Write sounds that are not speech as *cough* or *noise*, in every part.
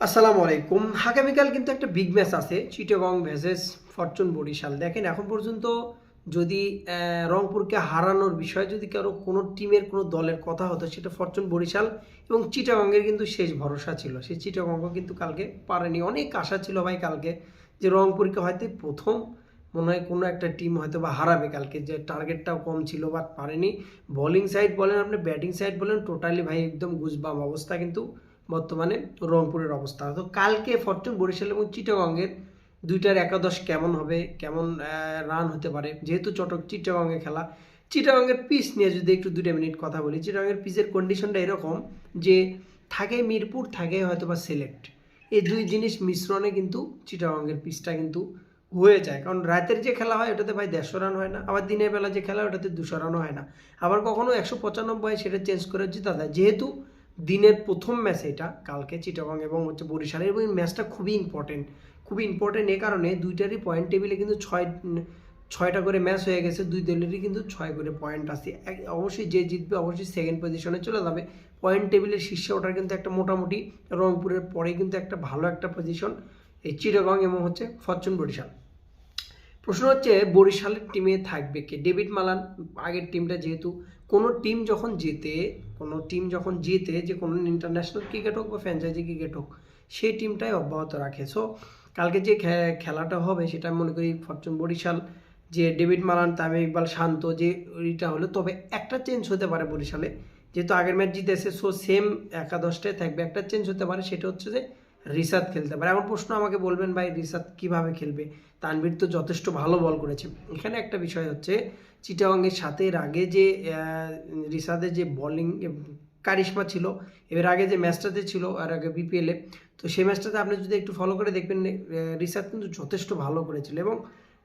আসসালামু আলাইকুম। আগামীকাল কিন্তু একটা বিগ ম্যাচ আছে চিটাগং ভেসেস ফরচুন বরিশাল। দেখেন, এখন পর্যন্ত যদি রংপুরকে হারানোর বিষয়ে যদি কারও কোনো টিমের কোনো দলের কথা হতো, সেটা ফরচুন বরিশাল এবং চিটাগংয়ের কিন্তু শেষ ভরসা ছিল। সেই চিটাগঙ্গ কিন্তু কালকে পারেনি। অনেক আশা ছিল ভাই কালকে যে রংপুরকে হয়তো প্রথম মনে হয় কোনো একটা টিম হয়তো বা হারাবে কালকে। যে টার্গেটটাও কম ছিল বাট পারেনি। বোলিং সাইড বলেন আপনি ব্যাটিং সাইড বলেন টোটালি ভাই একদম গুজবাম অবস্থা কিন্তু বর্তমানে রংপুরের অবস্থা। তো কালকে ফরচুন, বরিশাল এবং চিটাগঙ্গের দুইটার একাদশ কেমন হবে, কেমন রান হতে পারে? যেহেতু চটক চিটাগংয়ে খেলা চিটাগঙ্গের পিচ নিয়ে যদি একটু দুইটা মিনিট কথা বলি চিটাগঙ্গের পিচের কন্ডিশনটা এরকম যে থাকে মিরপুর, থাকে হয়তো বা সিলেক্ট এই দুই জিনিস মিশ্রণে কিন্তু চিটাগংয়ের পিচটা কিন্তু হয়ে যায়। কারণ রাতের যে খেলা হয়, ওটাতে ভাই দেড়শো রান হয় না। আবার দিনের বেলা যে খেলা ওটাতে দুশো রানও হয় না। আবার কখনো একশো পঁচানব্বই সেটা চেঞ্জ করে জিতা যায় যেহেতু দিনের প্রথম ম্যাচ এটা, কালকে চিটাগং এবং হচ্ছে বরিশালের এবং এই ম্যাচটা খুবই ইম্পর্টেন্ট খুবই ইম্পর্টেন্ট এ কারণে দুইটারই পয়েন্ট টেবিলে কিন্তু ছয়, ছয়টা করে ম্যাচ হয়ে গেছে, দুই দলেরই কিন্তু ছয় করে পয়েন্ট এক- অবশ্যই যে জিতবে অবশ্যই সেকেন্ড পজিশনে চলে যাবে। পয়েন্ট টেবিলের শীর্ষে ওঠার কিন্তু একটা মোটামুটি, রংপুরের পরে কিন্তু একটা ভালো একটা পজিশন এই চিটাগং এবং হচ্ছে ফরচুন বরিশাল। প্রশ্ন হচ্ছে, বরিশালের টিমে থাকবে কে? ডেভিড মালান, আগের টিমটা যেহেতু, কোনো টিম যখন জেতে কোনো টিম যখন জিতে, যে কোনো ইন্টারন্যাশনাল ক্রিকেট হোক বা ফ্র্যাঞ্চাইজি ক্রিকেট হোক, সেই টিমটাই অব্যাহত রাখে। সো কালকে যে খেলাটা হবে, সেটা মনে করি ফরচুন বরিশাল, যে ডেভিড মালান, তামিম ইকবাল শান্ত যে ওইটা হলো, তবে একটা চেঞ্জ হতে পারে বরিশালে। যেহেতু আগের ম্যাচ জিতেছে সো সেম একাদশটায় থাকবে। একটা চেঞ্জ হতে পারে, সেটা হচ্ছে যে রিসাদ খেলতে পারে। এমন প্রশ্ন আমাকে বলবেন, ভাই, রিসাদ কীভাবে খেলবে? তানভীর তো যথেষ্ট ভালো বল করেছে। এখানে একটা বিষয় হচ্ছে, চিটাগংয়ের সাথে এর আগে যে রিসাদের যে বোলিং কারিশমা ছিল, এর আগে যে ম্যাচটাতে ছিল, আর আগে বিপিএলে তো সেই ম্যাচটাতে আপনি যদি একটু ফলো করে দেখবেন রিসাদ কিন্তু যথেষ্ট ভালো করেছিল এবং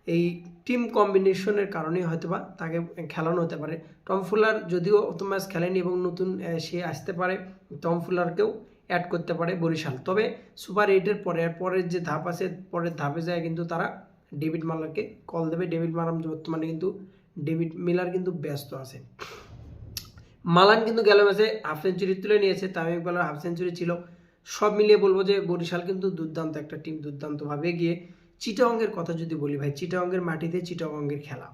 এই টিম কম্বিনেশনের কারণে হয়তো বা তাকে খেলানো হতে পারে। টম ফুলার যদিও অত ম্যাচ খেলেনি এবং নতুন সে আসতে পারে, টম ফুলারকেও অ্যাড করতে পারে বরিশাল। তবে সুপার এইটের পরে, পরের যে ধাপ আছে, পরের ধাপে যায় কিন্তু তারা ডেভিড মালারকে কল দেবে। ডেভিড মালাম বর্তমানে কিন্তু, ডেভিড মিলার কিন্তু ব্যস্ত আছে। মালান কিন্তু গেল ম্যাচে হাফ সেঞ্চুরি তুলে নিয়েছে তামিম ইকবালের হাফ সেঞ্চুরি ছিল। সব মিলিয়ে বলব যে বরিশাল কিন্তু দুর্দান্ত একটা টিম দুর্দান্তভাবে গিয়ে চিটাগংয়ের কথা যদি বলি ভাই, চিটাগংয়ের মাটিতে চিটাগংয়ের খেলা।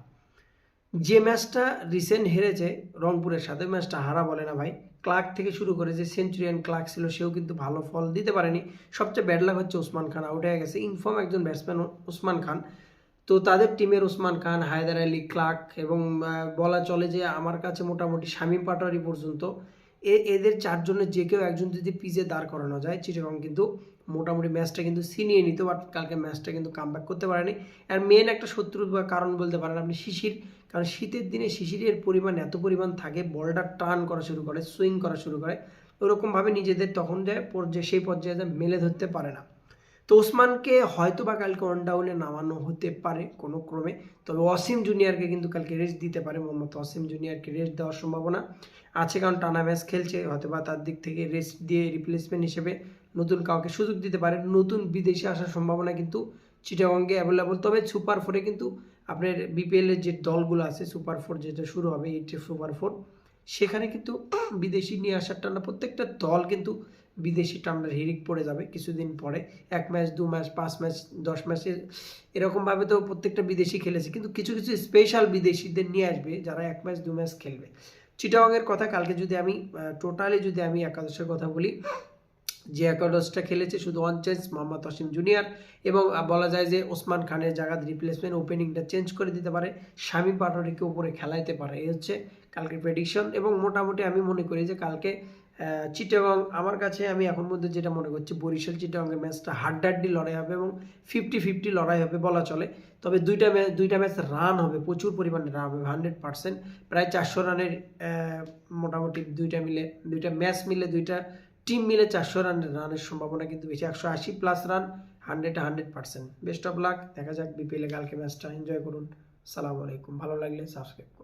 যে ম্যাচটা রিসেন্ট হেরেছে রংপুরের সাথে, ম্যাচটা হারা বলে না ভাই ক্লার্ক থেকে শুরু করে যে সেঞ্চুরিয়ান ক্লার্ক ছিল, সেও কিন্তু ভালো ফল দিতে পারেনি। সবচেয়ে ব্যাড লাগ হচ্ছে ওসমান খান, আউট হয়ে গেছে। ইনফর্ম একজন ব্যাটসম্যান ওসমান খান। তো তাদের টিমের ওসমান খান, হায়দার আলী, ক্লার্ক এবং বলা চলে যে আমার কাছে মোটামুটি শামীম পাটোয়ারি পর্যন্ত। এ এদের চারজনের যে কেউ একজন যদি পিজে দাঁড় করানো যায়, চিটাগং কিন্তু মোটামুটি ম্যাচটা কিন্তু ছিনিয়ে নিত, বাট কালকে ম্যাচটা কিন্তু কামব্যাক করতে পারেনি। আর মেন একটা শত্রু বা কারণ বলতে পারেন আপনি শিশির। কারণ শীতের দিনে শিশিরের পরিমাণ, এত পরিমাণ থাকে, বলটা টার্ন করা শুরু করে সুইং করা শুরু করে। ওরকমভাবে নিজেদের তখন যায় পর্যায়ে সেই পর্যায়ে যায় মেলে ধরতে পারে না। তো ওসমানকে হয়তো বা কালকে ডাউনে নামানো হতে পারে কোনো ক্রমে, তবে অসীম জুনিয়রকে কিন্তু কালকে রেস্ট দিতে পারে মোহাম্মদ অসীম জুনিয়রকে রেস্ট দেওয়ার সম্ভাবনা আছে। কারণ টানা ম্যাচ খেলছে হয়তো বা তার দিক থেকে রেস্ট দিয়ে রিপ্লেসমেন্ট হিসেবে নতুন কাউকে সুযোগ দিতে পারে নতুন বিদেশি আসার সম্ভাবনা কিন্তু চিটাগঙ্গে অ্যাভেলেবল তবে সুপার ফোরে কিন্তু আপনার বিপিএলের যে দলগুলো আছে সুপার ফোর যেটা শুরু হবে এইটে সুপার ফোর সেখানে কিন্তু *clears throat* বিদেশি নিয়ে আসার টানা প্রত্যেকটা দল কিন্তু বিদেশি টান্ডার হিরিক পড়ে যাবে কিছুদিন পরে। এক ম্যাচ, দু ম্যাচ, পাঁচ ম্যাচ, দশ ম্যাচে এরকমভাবে তো প্রত্যেকটা বিদেশি খেলেছে। কিন্তু কিছু কিছু স্পেশাল বিদেশিদের নিয়ে আসবে যারা এক ম্যাচ, দু ম্যাচ খেলবে। চিটাগংয়ের কথা কালকে যদি আমি টোটালি যদি আমি একাদশের কথা বলি যে একাদশটা খেলেছে শুধু one change Mohammad Asim junior এবং বলা যায় যে ওসমান খানের জায়গা রিপ্লেসমেন্ট ওপেনিংটা চেঞ্জ করে দিতে পারে স্বামী পাটোয়ারিকে উপরে খেলাইতে পারে। এই হচ্ছে কালকের প্রেডিকশন এবং মোটামুটি আমি মনে করি যে কালকে চিটাগং, আমার কাছে আমি এখন মধ্যে যেটা মনে করছি, বরিশাল চিটাগংয়ের ম্যাচটা হাড্ডাড্ডি লড়াই হবে এবং ফিফটি ফিফটি লড়াই হবে বলা চলে। তবে দুইটা ম্যাচ দুইটা ম্যাচ রান হবে, প্রচুর পরিমাণে রান হবে হান্ড্রেড পার্সেন্ট প্রায় চারশো রানের মোটামুটি দুইটা মিলে, দুইটা ম্যাচ মিলে দুইটা টিম মিলে চারশো রান রানের সম্ভাবনা কিন্তু বেশি। একশো আশি plus run hundred hundred percent best of luck দেখা যাক বিপিএলে কালকে ম্যাচটা এনজয় করুন। সালাম আলাইকুম। ভালো লাগলে সাবস্ক্রাইব করুন।